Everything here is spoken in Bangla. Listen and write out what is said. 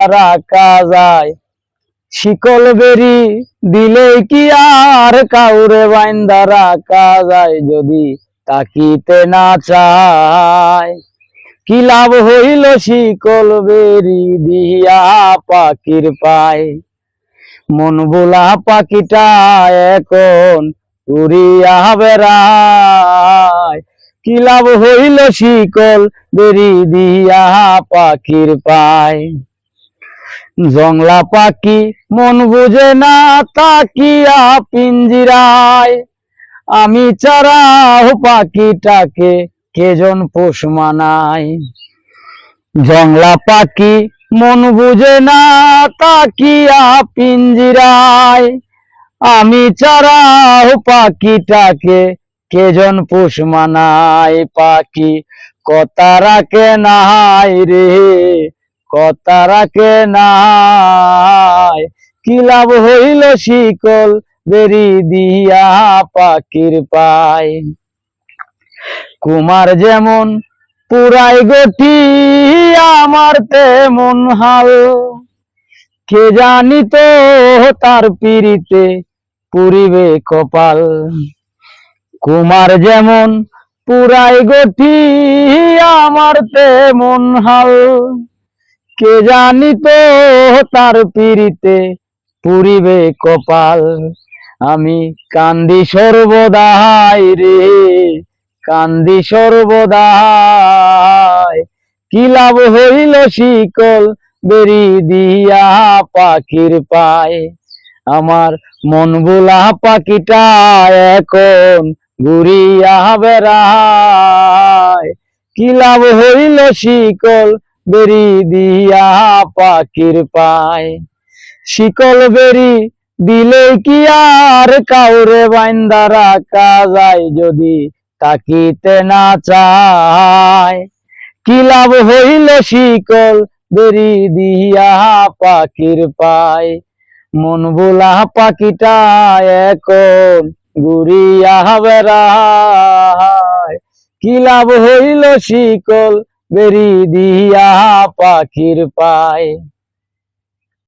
রাখা যায় শিকল বেরি দিলে কি আর কাউরে বাইন্দা রাখা যায় যদি তাকিতে না চায়। কি লাভ হইল শিকল বেরি দিয়া পাখির পায়? মন বোলা পাখিটা এখন উড়িয়া বেড়ায়। কি লাভ হইল শিকল বেরি দিয়া পাখির পায়? জংলা পাখি মন বুঝে না তাকিয়া পিঞ্জিরায় আমি চারাও পাখিটাকে কেজন পোষ মানায়? জংলা পাখি মন বুঝে না তাকিয়া পিঞ্জিরায় আমি চারাও পাখিটাকে কেজন পোষ মানায়? পাখি কথা রাখে নাই রে। কথা রাখে নাই। কি লাভ হইল শিকল বেরি দিয়া পাখির পায় কুমার যেমন পুরাই গটি আমার তেমন হাল। কে জানিত তার পিড়িতে পুরিবে কপাল। কুমার যেমন পুরাই গটি আমার তেমন হাল। কে জানি তো তার পিড়িতে? পুরিবে কপাল, আমি কান্দি সর্বদাই রে, কান্দি সর্বদাই। কি লাভ হইল শিকল বেরি দিয়া পাখির পায়? আমার মন বুলা পাখিটা এখন ঘুরিয়া বেড়ায়। কি লাভ হইল শিকল বেরি দিয়া পাখির পায়। শিকল বেরি দিলে কি আর কাউরে বাইন্দা রাখা যায় যদি তাকিতে না চায়। কি লাভ হইল শিকল বেরি দিয়া পাখির পায়। মন বোলা পাখিটা এখন ঘুরিয়া বেড়ায়। কি লাভ হইল শিকল বেরি দিয়া পাখির পায়।